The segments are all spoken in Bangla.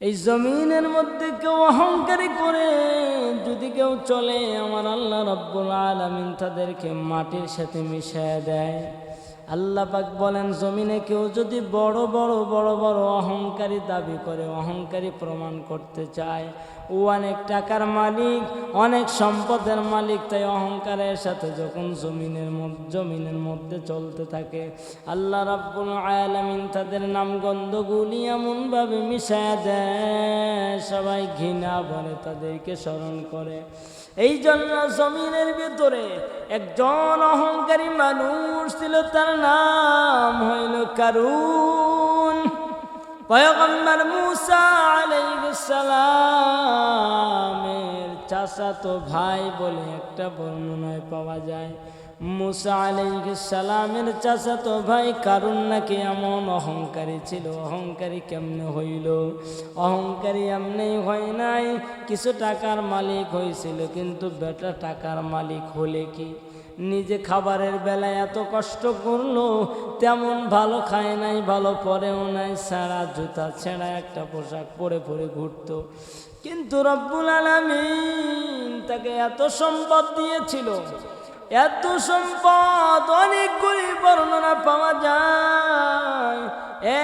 এই জমিনের মধ্যে কেউ অহংকারী করে, যদি কেউ চলে, আমার আল্লাহ রব্বুল আলমিন তাদেরকে মাটির সাথে মিশিয়ে দেয়। আল্লাহ পাক বলেন, জমিনে কেউ যদি বড় বড় বড় বড় অহংকারী দাবি করে, অহংকারী প্রমাণ করতে চায়, ও অনেক টাকার মালিক, অনেক সম্পদের মালিক, তাই অহংকারের সাথে যখন জমিনের জমিনের মধ্যে চলতে থাকে, আল্লাহ রাব্বুল আলামিন তাদের নাম গন্ধগুলি এমনভাবে মিশায় দেয়, সবাই ঘৃণা ভরে তাদেরকে স্মরণ করে। এই জন্য জমিনের ভিতরে একজন অহংকারী মানুষ ছিল, তার নাম হইল কারুন। পয়গম্বর মুসা আলাইসালামের চাষা তো ভাই বলে একটা বর্ণনায় পাওয়া যায়। মুসা আলাইহিস সালামের চাচাতো ভাই, কারুন নাকি এমন অহংকারী ছিল? অহংকারী কেমনে হইল? অহংকারী এমনি হয় নাই। কিছু টাকার মালিক হয়েছিল কিন্তু বেটা টাকার মালিক হলে কি? নিজে খাবারের বেলায় এত কষ্ট করল, তেমন ভালো খায় নাই, ভালো পরেও নাই, সারা জুতা ছেঁড়া একটা পোশাক পরে পরে ঘুরতো। কিন্তু রব্বুল আলামিন তাকে এত সম্পদ দিয়েছিল। এত সম্পদ, অনেকগুলি বর্ণনা পাওয়া যায়।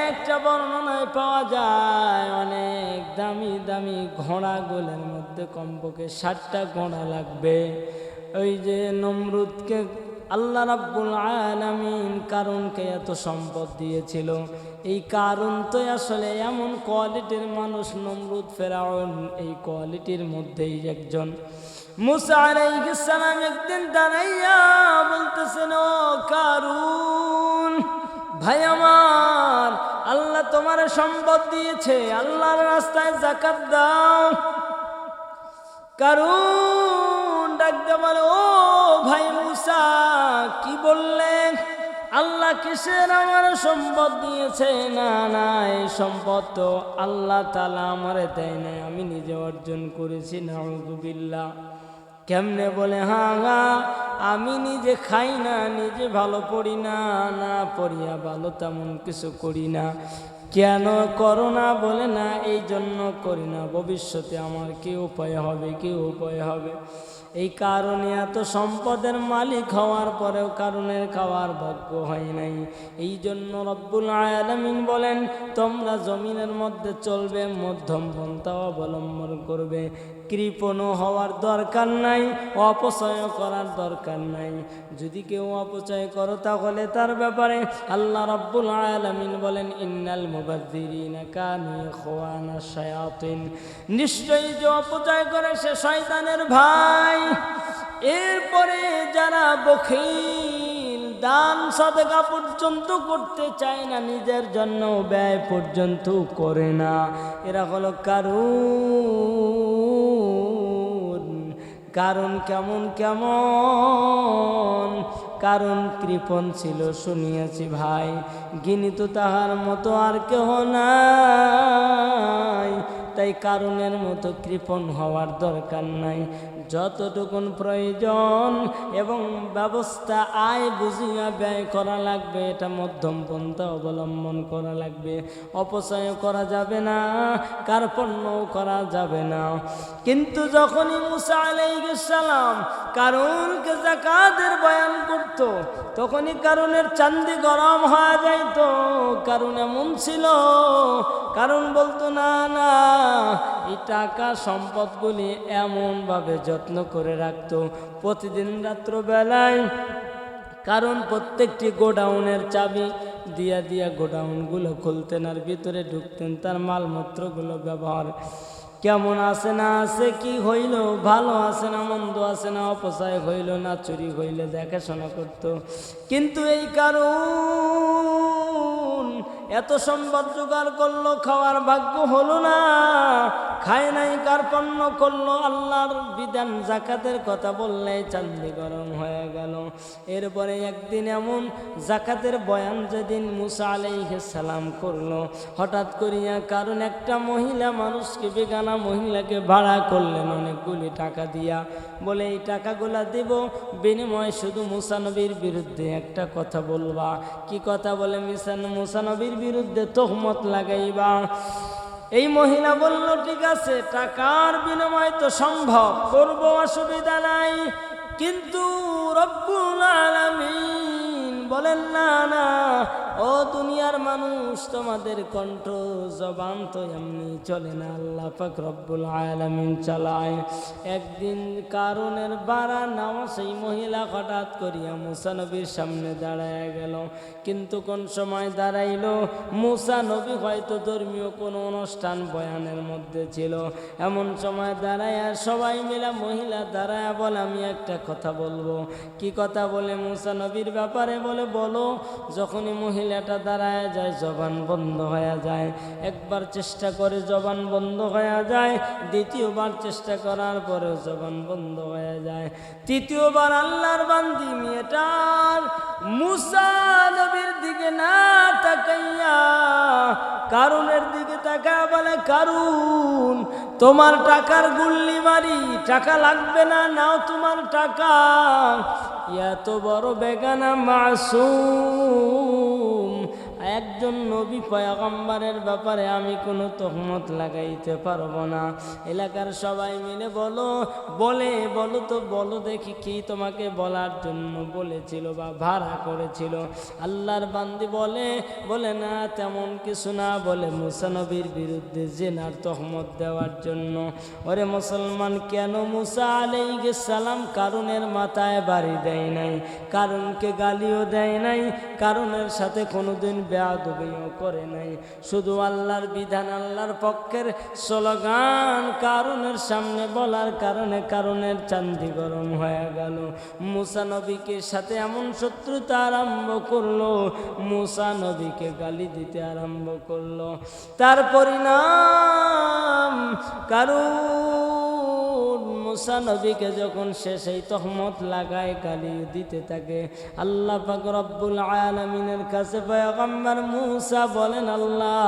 একটা বর্ণনায় পাওয়া যায়, অনেক দামি দামি ঘোড়া গোলের মধ্যে কমপক্ষে ষাটটা ঘোড়া লাগবে। ওই যে নমরুদকে আল্লাহ রাব্বুল আলামিন কারণকে এত সম্পদ দিয়েছিল। এই কারণ তো আসলে এমন কোয়ালিটির মানুষ, নমরুদ ফেরাউন, এই কোয়ালিটির মধ্যেই একজন। মুসা আলাইহিস একদিন দাঁড়াইয়া বলতেছেন, ও কারুন, ভাই আমার, আল্লাহ তোমার সম্পদ দিয়েছে, আল্লাহর রাস্তায় জাকাত দাও। কারুন ডাকতে বলে, ও ভাই মুসা, কি বললেন? আল্লাহ কিসের আমার সম্পদ দিয়েছে? না না, এই সম্পদ তো আল্লাহ তালা আমারে দেয় নাই, আমি নিজে অর্জন করেছি, নাউজুবিল্লাহ। কেমনে বলে হ্যাঁ হ্যাঁ আমি নিজে খাই না, নিজে ভালো পড়ি না না পড়িয়া ভালো তেমন কিছু করি না। কেন করো না বলে না, এই জন্য করি না। ভবিষ্যতে আমার কি উপায় হবে, কি উপায় হবে? এই কারণে এত সম্পদের মালিক হওয়ার পরেও কারণের খাওয়ার ভাগ্য হয় নাই। এই জন্য রব্বুল আলামিন বলেন, তোমরা জমিনের মধ্যে চলবে, মধ্যম পন্থা অবলম্বন করবে। কৃপণও হওয়ার দরকার নাই, অপচয় করার দরকার নাই। যদি কেউ অপচয় করো, তাহলে তার ব্যাপারে আল্লাহ রব্বুল আলামিন বলেন, ইন্নাল মুবাদ্দিরিনা কানু নিশ্চয়ই যে অপচয় করে, সে শয়তানের ভাই। এরপরে যারা বখিল দান সদকা পর্যন্ত করতে চায় না, নিজের জন্য ব্যয় পর্যন্ত করে না। এরা হলো কারুন। কারণ কেমন কেমন? কারণ কৃপণ ছিল, শুনিয়াছি ভাই। গিনি তো তাহার মতো আর কেহ নাই। তাই কারণের মতো কৃপণ হওয়ার দরকার নাই। যতটুকুন প্রয়োজন এবং ব্যবস্থা আয় বুঝিয়া ব্যয় করা লাগবে, এটা মধ্যম পন্থা অবলম্বন করা লাগবে। অপচয় করা যাবে না, কার্পণ্যও করা যাবে না। কিন্তু যখনই মুসা আলাইসালাম কারণকে জাকাতের বয়ান করত, তখনই কারণের চান্দি গরম হয়ে যাইত। কারণ এমন ছিল কারণ বলতো, না না এই টাকা সম্পদগুলি এমনভাবে যত্ন করে রাখত। প্রতিদিন রাত্রবেলায়, কারণ প্রত্যেকটি গোডাউনের চাবি দিয়া দিয়া গোডাউনগুলো খুলতেন আর ভিতরে ঢুকতেন তার মালপত্রগুলো ব্যবহার। কেমন আছে না আছে, কি হইল, ভালো আছে না মন্দ আছে না, অপচয় হইল না, চুরি হইল, দেখাশোনা করতো। কিন্তু এই কারণ, এত সম্পদ জোগাড় করল, খাওয়ার ভাগ্য হলো না। খায় নাই কার্পণ্য করল? আল্লাহর বিধান জাকাতের কথা বললে চান্দি গরম হয়ে গেল। এরপরে একদিন এমন জাকাতের বয়ান যেদিন মুসা আলাইহিস সালাম করল। হঠাৎ করিয়া কারণ একটা মহিলা মানুষকে, বেগানা মহিলাকে ভাড়া করলেন অনেকগুলি টাকা দিয়া। বলে, এই টাকাগুলা দেব বিনিময়ে শুধু মুসানবীর বিরুদ্ধে একটা কথা বলবা। কি কথা বলে মিসান মুসানবীর বিরুদ্ধে তোহমত লাগাইবা। এই মহিলা বলল, ঠিক আছে, টাকার বিনিময় তো সম্ভব, করব, অসুবিধা নাই। কিন্তু রব্বুল আলামিন বলেন, না না ও দুনিয়ার মানুষ, তোমাদের কণ্ঠ, জবান তো এমনি চলে না। আল্লাহ পাক রব্বুল আলামিন চালায়। একদিন কারণের বাড়া নাও সেই মহিলা হঠাৎ করিয়া মুসা নবীর সামনে দাঁড়ায় গেল। কিন্তু কোন সময় দাঁড়াইলো, মুসা নবী হয়তো ধর্মীয় কোনো অনুষ্ঠান বয়ানের মধ্যে ছিল। এমন সময় দাঁড়ায় সবাই মিলে মহিলা দাঁড়ায় বলে, আমি একটা কথা বলব। কি কথা বলে মুসা নবীর ব্যাপারে বলে, বলো, যখনই মহিলাটা দাঁড়ায় যায়, জবান বন্ধ হয়ে যায়। একবার চেষ্টা করে জবান বন্ধ হয়ে যায়, দ্বিতীয়বার চেষ্টা করার পরেও জবান বন্ধ হয়ে যায়। তৃতীয়বার আল্লাহর বান্দি মেয়েটার মুসা দিকে না তাকাইয়া কারুনের দিকে তাকা বলে, কারুন, তোমার টাকার গুল্লি মারি, টাকা লাগবে না, নাও তোমার টাকা। এত বড় বেগানা মাসুম একজন নবী পয়গম্বরের ব্যাপারে আমি কোনো তহমত লাগাইতে পারব না। এলাকার সবাই মিলে বলো, বলে, বলো তো, বলো দেখি কি তোমাকে বলার জন্য বলেছিল বা ভাড়া করেছিল। আল্লাহর বান্দি বলে বলে, না, তেমন কিছু না। বলে মুসানবীর বিরুদ্ধে জেনার তহমত দেওয়ার জন্য। ওরে মুসলমান, কেন মুসা আলাইকে সালাম কারণের মাথায় বাড়ি দেয় নাই? কারণকে গালিও দেয় নাই? কারণের সাথে কোনোদিন বেয়াদবিও করে নাই। শুধু আল্লাহর বিধান, আল্লাহর পক্ষের স্লোগান কারণের সামনে বলার কারণে কারণের চান্দি গরম হয়ে গেল। মুসা নবীকে সাথে এমন শত্রুতা আরম্ভ করল, মুসা নবীকে গালি দিতে আরম্ভ করল। তার পরিণাম কারণ মুসা নবীকে যখন সে সেই তহমত লাগায় গালি দিতে থাকে। আল্লাহ পাক রব্বুল আলামিনের কাছে পয়গম্বর মুসা বলেন, আল্লাহ,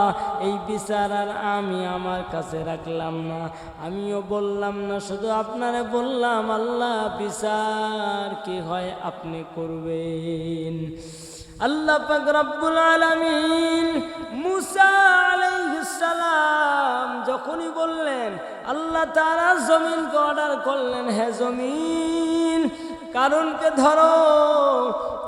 এই বিচার আর আমি আমার কাছে রাখলাম না। আমিও বললাম না, শুধু আপনারে বললাম, আল্লাহ, বিচার কি হয় আপনি করবেন? আল্লাহ পাক রব্বুল আলামিন মুসা সালাম যখনই বললেন, আল্লাহ তারা জমিনকে অর্ডার করলেন, হে জমিন। কারণকে ধরো,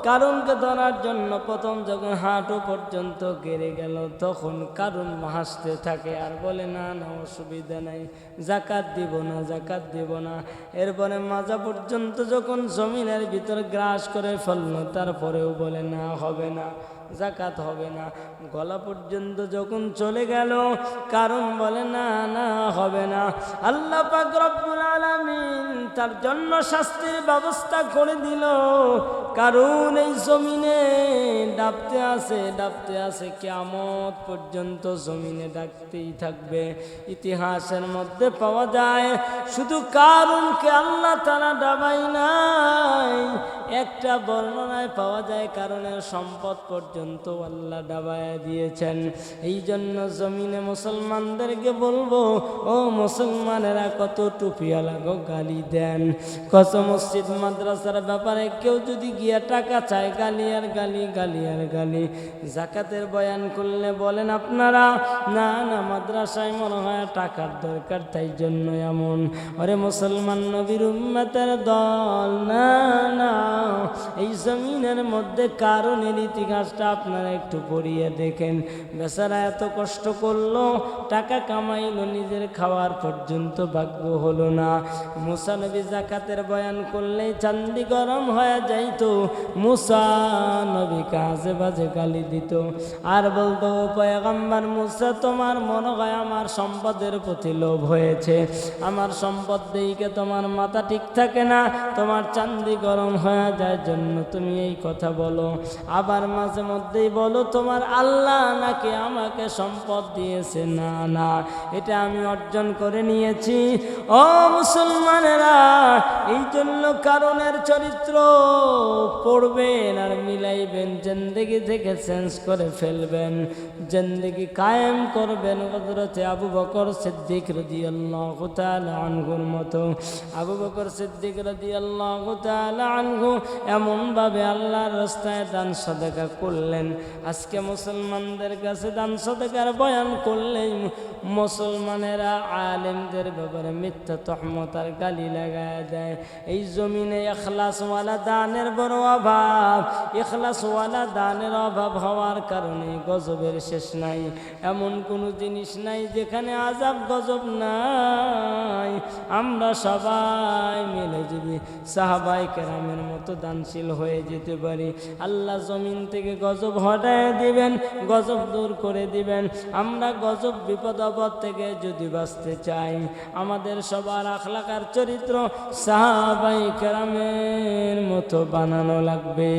কারণকে ধরার জন্য প্রথম যখন হাঁটু পর্যন্ত গেড়ে গেল, তখন কারণ হাসতে থাকে আর বলে, না না, অসুবিধা নাই, জাকাত দিব না, জাকাত দিব না। এরপরে মাজা পর্যন্ত যখন জমিনের ভিতর গ্রাস করে ফেলল, তারপরেও বলে, না, হবে না। জাকাত হবে না। গলা পর্যন্ত যখন চলে গেল, কারণ বলে, না না, হবে না। আল্লাহ পাক রব্বুল আলামিন তার জন্য শাস্তির ব্যবস্থা করে দিল। কারণ এই জমিনে ডাবতে আছে ডাবতে আছে কেমত পর্যন্ত জমিনে ডাকতেই থাকবে। ইতিহাসের মধ্যে পাওয়া যায়, শুধু কারণকে আল্লাহ তারা ডাবাই নাই একটা বর্ণনায় পাওয়া যায় কারণের সম্পদ পর্যন্ত আল্লাহ ডাবায় দিয়েছেন। এই জন্য জমিনে মুসলমানদেরকে বলব, ও মুসলমানেরা, কত টুপিওয়ালা গো গালি দেন। কত মসজিদ, মাদ্রাসার ব্যাপারে কেউ যদি গিয়া টাকা চায়, গালি আর গালি গালি আর গালি। জাকাতের বয়ান করলে বলেন আপনারা, না না, মাদ্রাসায় মনে হয় টাকার দরকার, তাই জন্য এমন। ওরে মুসলমান নবীর উম্মতের দল, না না। এই জমিনের মধ্যে কারণের ইতিহাসটা আপনারা একটু পড়িয়ে দেখেন। বেচারা এত কষ্ট করল, টাকা কামাইলো, নিজের খাওয়ার পর্যন্ত ভাগ্য হলো না। মুসা নবী জাকাতের বয়ান করলে চান্দি গরম হয়ে যাইতো, মুসা নবী কাজে বাজে গালি দিত। আর বলতো পয়গম্বর মুসা, তোমার মনে হয় আমার সম্পদের প্রতি লোভ হয়েছে। আমার সম্পদ দিকে তোমার মাথা ঠিক থাকে না, তোমার চান্দি গরম হয়ে যায় জন্য তুমি এই কথা বলো। আবার মাঝে মধ্যেই বলো, তোমার আল্লাহ নাকি আমাকে সম্পদ দিয়েছে? না না, এটা আমি অর্জন করে নিয়েছি। ও মুসলমানেরা, এই জন্য কারণের চরিত্র পড়বেন আর মিলাইবেন, জেন্দেগি থেকে চেঞ্জ করে ফেলবেন। জেন্দেগি কায়েম করবেন হজরতে আবু বকর সিদ্দিক রদি আল্লাহ আনহুর মতো। আবু বকর সিদ্দিক রদি আল্লাহ আনহু এমনভাবে আল্লাহর রাস্তায় দান সদেকা করলেন। আজকে মুসলমানদের কাছে দান সদেকার বয়ান করলেই মুসলমানেরা আলেমদের ব্যাপারে মিথ্যা তহমত আর গালি লাগায় দেয়। এই জমিনে এখলাসওয়ালা দানের বড় অভাব। এখলাসওয়ালা দানের অভাব হওয়ার কারণে গজবের শেষ নাই। এমন কোনো জিনিস নাই যেখানে আজাব গজব নাই। আমরা সবাই মিলে সাহাবাই কেরামের মতো দানশীল হয়ে যেতে পারি। আল্লাহ জমিন থেকে গজব হটায় দিবেন, গজব দূর করে দিবেন। আমরা গজব বিপদ আপদ থেকে যদি বাঁচতে চাই, আমাদের সবার আখলাকার চরিত্র সাহাবাই কেরামের মতো বানানো লাগবে।